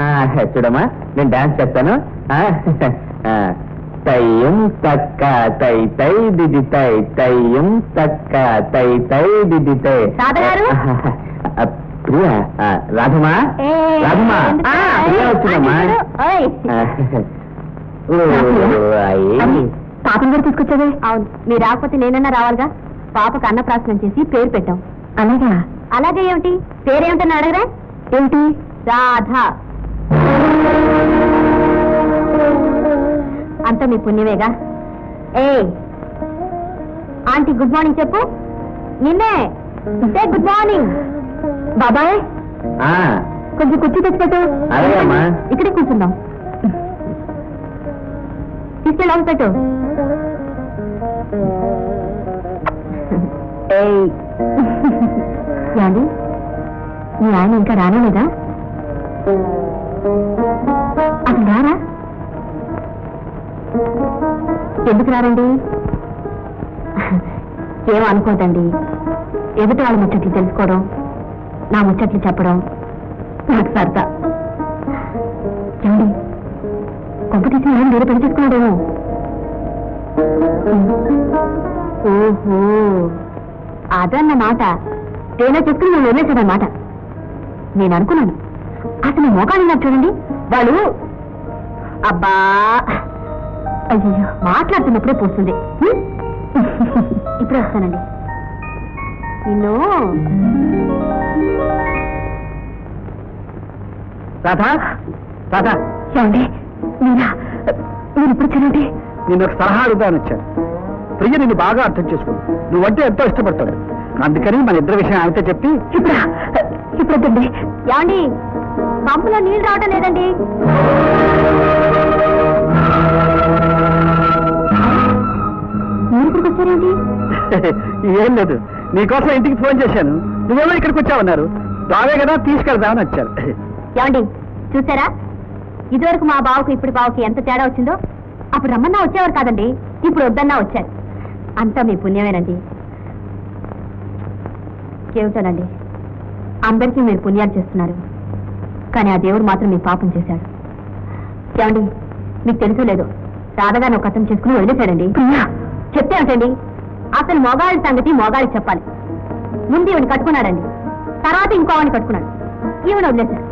ఆ, చూడమ్మా నేను డాన్స్ చేస్తాను. తయ్యం తక్క తై తై దిది తై తయ్యం తక్క తై తై దిది తై. ప్రియా రాధమా రాధమా వచ్చిందమ్మా. పాపం కూడా తీసుకొచ్చావే? అవును. మీరు రాకపోతే నేనన్నా రావాలిగా? పాపకు అన్నప్రాసనం చేసి పేరు పెట్టాం. అలాగా? అలాగే ఏమిటి? పేరేమిటని అడగరా? ఏమిటి? రాధ. అంత మీ పుణ్యమేగా? ఏ ఆంటీ గుడ్ మార్నింగ్ చెప్పు. నిన్నే సే గుడ్ మార్నింగ్. బాబాయ్ కొంచెం కుర్చీ తెచ్చిపెట్టు. ఇక్కడే కూర్చుందాం. తీసుకెళ్ళి పెట్టు. ఏమండి? మీ ఆయన ఇంకా రానేలేదా? అసలు రారా? ఎందుకు రారండి? ఏమో అనుకోదండి. ఎదుటి వాళ్ళ ముచ్చట్లు తెలుసుకోవడం నా ముచ్చట్లు చెప్పడం నాకు సరదా. ఏమండి? కొంప తీసి ఏం వేరే పని చేసుకున్నాడేమో. ఓహో. అదన్నమాట. తేనె చెప్పుకుని నేను వెళ్ళేసాడన్నమాట నేను అనుకున్నాను. మోకాలు నాకు చూడండి. వాళ్ళు అబ్బా! అయ్యో మాట్లాడుతున్నప్పుడే పోస్తుంది? ఇప్పుడే వస్తానండి. నిన్ను రాధా రాధా. ఏమండి? మీరా? మీరు ఇప్పుడు చూడండి. నేను ఒక సలహా అడుగుతాను వచ్చాను. ప్రియ నిన్ను బాగా అర్థం చేసుకుంది నువ్వంటే ఎంతో ఇష్టపడతాడు అందుకని మన ఇద్దరి విషయం ఆమెతో చెప్పి ఇప్పుడా? ఇప్పుడొద్దండి. ఏమండి? పంపులో నీళ్ళు రావటం లేదండి. మీరు ఇక్కడికి వచ్చారేంటి? ఏం లేదు. నీకోసం ఇంటికి ఫోన్ చేశాను. నువ్వేమో ఇక్కడికి వచ్చావన్నారు. రావే కదా తీసుకెళ్దామని వచ్చాను. ఏమండి చూసారా? ఇదివరకు మా బావకు ఇప్పుడు బావకి ఎంత తేడా వచ్చిందో అప్పుడు రమ్మన్నా వచ్చేవారు కాదండి. ఇప్పుడు వద్దన్నా వచ్చారు. అంతా మీ పుణ్యమేనండి. ఏమిటోనండి? అందరికీ మీరు పుణ్యాలు చేస్తున్నారు. కానీ ఆ దేవుడు మాత్రం మీ పాపం చేశాడు. ఏమండి? మీకు తెలుసో లేదో? రాధగారిని ఒక అతను చేసుకుని వదిలేశాడండి. చెప్తే ఏంటండి అతను మొగాళ్ళ సంగతి మొగాళ్ళకి చెప్పాలి. ముందు ఈవిని కట్టుకున్నాడండి. తర్వాత ఇంకో వాడిని కట్టుకున్నాడు. ఈవిడ వదిలేశారు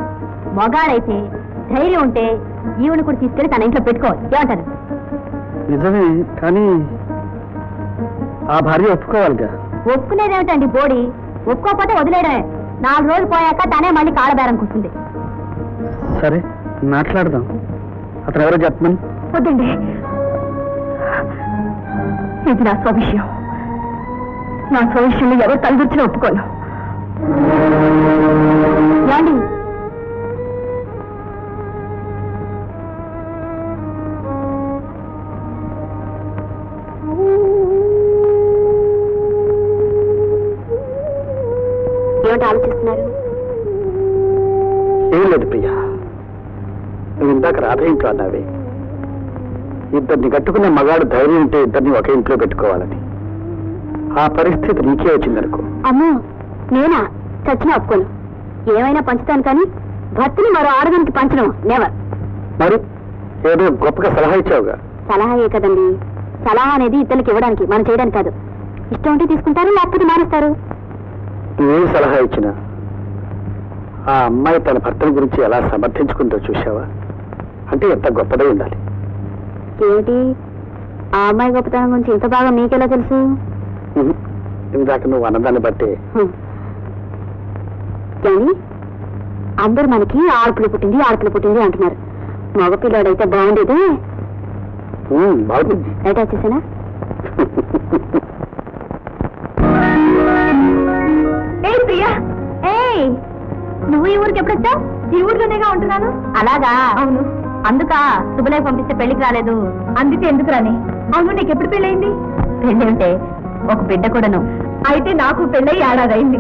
మొగాడైతే ధైర్యం ఉంటే ఈవిని కూడా తీసుకెళ్ళి తన ఇంట్లో పెట్టుకోవాలి. ఏమంటారు? నిజమే కానీ ఆ భార్య ఒప్పుకోవాలిగా. ఒప్పుకునేదేమిటండి బోడి? ఒప్పుకోకపోతే వదిలేయడమే. నాలుగు రోజులు పోయాక తనే మళ్ళీ కాళ్ళబేరం కూర్చుంది సరే మాట్లాడదాం. అతను ఎవరో చెప్పమని. వద్దండి. ఇది నా స్వవిషయం. నా స్వవిషయంలో ఎవరు తలదూర్చినా ఒప్పుకోను. ఏమిటి ఆలోచిస్తున్నారు? ఏం లేదు ప్రియా. నువ్వు ఇందాక రాధ ఇంట్లో అన్నావే ఇద్దరిని కట్టుకునే మగాడు ధైర్యం ఉంటే ఇద్దరిని ఒకే ఇంట్లో పెట్టుకోవాలని. ఆ పరిస్థితి నీకే వచ్చిందనుకో. అమ్మో నేనా? చచ్చిన ఒప్పుకోను. ఏమైనా పంచుతాను కానీ భర్తని మరో ఆడదానికి పంచడం నెవర్ మరి ఏదో గొప్పగా సలహా ఇచ్చావుగా. సలహాయే కదండి. సలహా అనేది ఇతరులకు ఇవ్వడానికి మనం చేయడానికి కాదు. ఇష్టం ఉంటే తీసుకుంటారు లేకపోతే మానేస్తారు. నువ్వేం సలహా ఇచ్చినా? ఆ అమ్మాయి తన భర్తల గురించి ఎలా సమర్థించుకుందో చూసావా అంటే ఎంత గొప్పదై ఉండాలి? ఏమిటి ఆ అమ్మాయి గొప్పతనం గురించి ఇంత బాగా మీకెలా తెలుసు. ఇందాక నువ్వు అన్నదాన్ని బట్టి. కానీ అందరూ మనకి ఆడపిల్ల పుట్టింది ఆడపిల్ల పుట్టింది అంటున్నారు. మగపిల్లాడైతే బాగుండేదే. బాగుంది రైట్ వచ్చేసానా? నువ్వు ఈ ఊరికి ఎప్పుడు వచ్చావు ఈ ఊర్లోనేగా ఉంటున్నాను? అలాగా. అవును. అందుక శుభలే పంపిస్తే పెళ్ళికి రాలేదు. అందుకే ఎందుకు రాని? అవును నీకు ఎప్పుడు పెళ్ళయింది? పెళ్ళి ఉంటే ఒక బిడ్డ కూడాను. అయితే నాకు పెళ్ళయి ఏడాది అయింది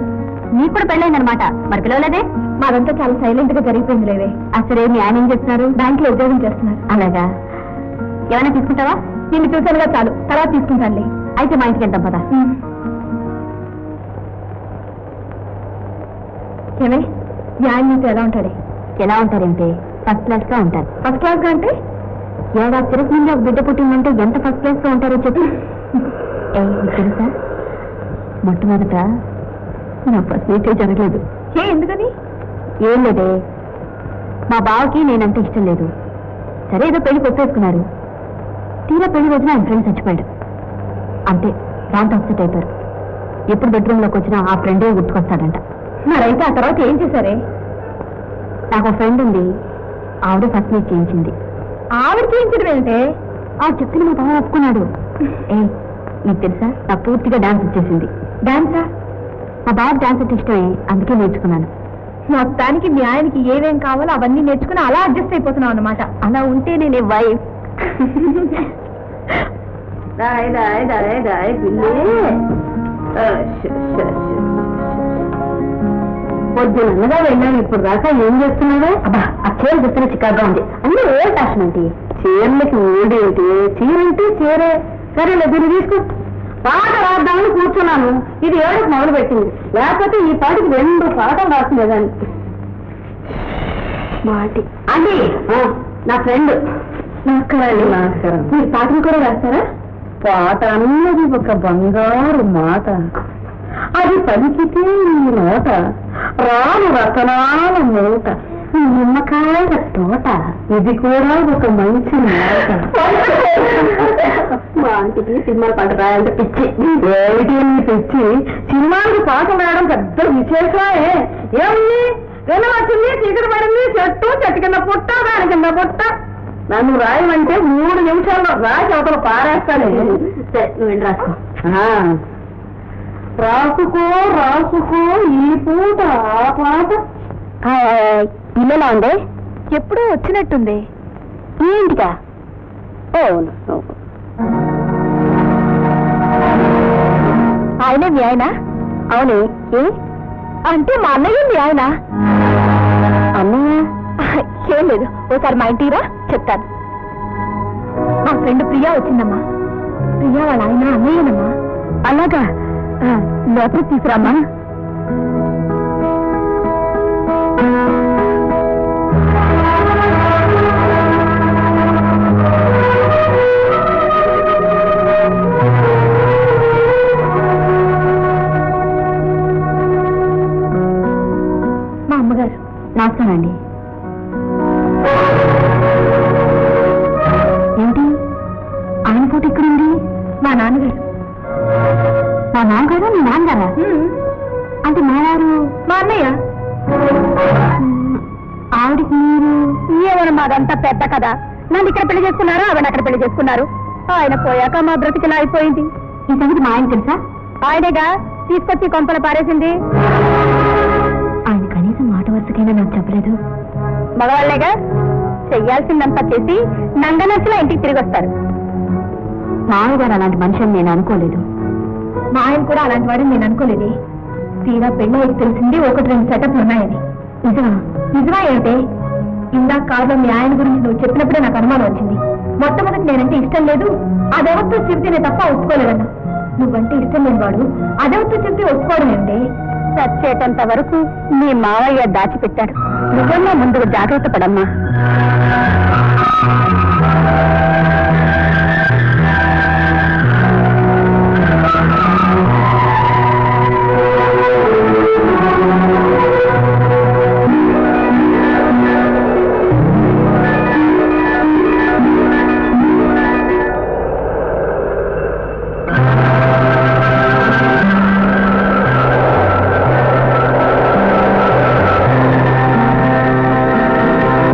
నీకు కూడా పెళ్ళైందనమాట మరి పిలవలేదే? మాదంతా చాలా సైలెంట్గా జరిగిపోయింది లేవే అసలే మీ ఆయన ఏం చేస్తున్నారు బ్యాంక్లో ఉద్యోగం చేస్తున్నారు. అలాగా? ఏమైనా తీసుకుంటావా? నిన్ను చూసానుగా చాలు. తర్వాత తీసుకుంటానులే. అయితే మా ఇంటికి వెళ్తాం పదా. ఏమే? మీ ఆయన నీతో ఎలా ఉంటాడే? ఎలా ఉంటారంటే ఫస్ట్ క్లాస్గా ఉంటారు. ఫస్ట్ క్లాస్గా అంటే ఏడాది తిరుగు నుండి ఒక బిడ్డ పుట్టిందంటే ఎంత ఫస్ట్ క్లాస్గా ఉంటారో చెప్పి. ఏ తెలుసా? మొట్టమొదట నా ఫస్ట్ మీటే జరగలేదు. ఏ ఎందుకని? ఏం లేదే. మా బావకి నేనంటే ఇష్టం లేదు. సరే ఏదో పెళ్ళి కొట్టేసుకున్నారు. తీరా పెళ్ళి రోజున ఆయన ఫ్రెండ్ చచ్చిపోయాడు. అంతే దాంతో అప్సెట్ అయిపోయారు. ఎప్పుడు బెడ్రూమ్లోకి వచ్చినా ఆ ఫ్రెండే గుర్తుకొస్తాడంట. మరైతే ఆ తర్వాత ఏం చేశారే? నాకు ఫ్రెండ్ ఉంది. ఆవిడ ఫస్ట్ చేయించింది. ఆవిడ చేయించడం ఏంటే? ఆ చెప్పిన మా బావ ఒప్పుకున్నాడు. ఏ నీకు తెలుసా? నా పూర్తిగా డాన్స్ వచ్చేసింది. డాన్సా? మా బాబు డాన్స్ అంటే ఇష్టమే అందుకే నేర్చుకున్నాను. మొత్తానికి న్యాయానికి ఏమేం కావాలో అవన్నీ నేర్చుకుని అలా అడ్జస్ట్ అయిపోతున్నావు అనమాట అలా ఉంటే నేను వైఫ్ దాయ్ దాయ్ దాయ్ దాయ్ పిల్లి పొద్దునగా వెళ్ళాను ఇప్పుడు దాకా? ఏం చేస్తున్నావే? అబ్బా ఆ చీర చూస్తేనే చికాగా ఉంది. అన్ని ఏ ఫ్యాషన్ అంటే చీరలకి ఊడేంటి చీర అంటే చీరే. సరేలే దీన్ని తీసుకో. పాట రాద్దామని కూర్చున్నాను. ఇది ఏడుకు మొదలు పెట్టింది? లేకపోతే ఈ పాటికి రెండు పాటలు రాసిందే దాన్ని. మాటి. అండి నా ఫ్రెండ్. నమస్కారం నమస్కారం. మీరు పాటలు కూడా రాస్తారా? పాట అన్నది ఒక బంగారు మాట. అది పలికితే ఈ నోట రాను రతనాల మూట. ఈ నిమ్మకాయల తోట ఇది కూడా ఒక మంచి మాట. మా ఆంటీకి సినిమా పాట రాయాలంటే పిచ్చి. ఏమిటి నీ పిచ్చి? సినిమాకి పాట రాయడం పెద్ద విశేషమే ఏముంది? వెన్న వచ్చింది చీకటి పడింది చెట్టు చెట్టు కింద పుట్ట దాని కింద పుట్ట. నన్ను రాయమంటే మూడు నిమిషాల్లో రాసి అవతల పారేస్తాను. నువ్వు రాసుకో. రాసుకో రాసుకో ఈ పూట ఆ పాట. ఇల్లెలా ఉంది ఎప్పుడూ వచ్చినట్టుంది. ఏంటిగా అవును ఆయనే మీ ఆయన? అవునే ఏ? అంటే మా అన్నయ్య మీ ఆయన? అన్నయ్య? ఏం లేదు ఓసారి మా ఇంటికి రా చెప్తాను. మా ఫ్రెండ్ ప్రియా వచ్చిందమ్మా. ప్రియా వాళ్ళ ఆయన అన్నయ్యనమ్మా. అలాగా? లోపలికి తీసుకురామ్మా. మా అమ్మగారు నమస్కారండి ఏంటి ఆయన ఫోటో ఇక్కడుంది మా నాన్నగారు. నాన్నగారా అంటే మా వారు మా అన్నయ్య? ఆవిడికి మీరు? ఏమన్నా మాదంతా పెద్ద కదా నన్ను ఇక్కడ పెళ్ళి చేసుకున్నారు? ఆవిడ అక్కడ పెళ్ళి చేసుకున్నారు. ఆయన పోయాక మా బ్రతికిలా అయిపోయింది. ఈ సంగతి మా ఆయన తెలుసా? ఆయనేగా? తీసుకొచ్చి కొంపల పారేసింది. ఆయన కనీసం మాట వరుసకైనా నాకు చెప్పలేదు. మగవాళ్ళేగా? చెయ్యాల్సిందంతా చేసి నంగనచ్చిలా ఇంటికి తిరిగి వస్తారు మామగారు అలాంటి మనిషిని నేను అనుకోలేదు. మా ఆయన కూడా అలాంటి వాడిని నేను అనుకోలేదే. తీరా పెళ్ళి అయ్యి తెలిసింది ఒకటి రెండు సెటప్లు ఉన్నాయని. నిజమా? నిజమా ఏంటే ఇందా కారులో మీ ఆయన గురించి నువ్వు చెప్పినప్పుడే నాకు అనుమానం వచ్చింది. మొట్టమొదటి నేనంటే ఇష్టం లేదు అదెవరితో చెబితేనే తప్ప ఒప్పుకోలేదన్నా నువ్వంటే ఇష్టం లేని వాడు అదెవరితో చెప్తే ఒప్పుకోవడం ఏంటి చచ్చేటంత వరకు మీ మావయ్య దాచిపెట్టాడు. నిజంగా ముందుకు జాగ్రత్త పడమ్మా.